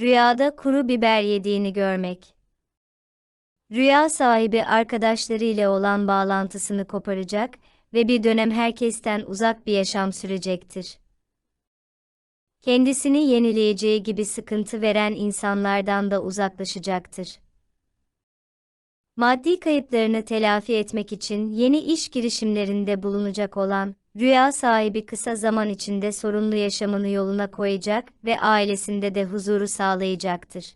Rüyada kuru biber yediğini görmek. Rüya sahibi arkadaşlarıyla olan bağlantısını koparacak ve bir dönem herkesten uzak bir yaşam sürecektir. Kendisini yenileyeceği gibi sıkıntı veren insanlardan da uzaklaşacaktır. Maddi kayıplarını telafi etmek için yeni iş girişimlerinde bulunacak olan rüya sahibi kısa zaman içinde sorunlu yaşamını yoluna koyacak ve ailesinde de huzuru sağlayacaktır.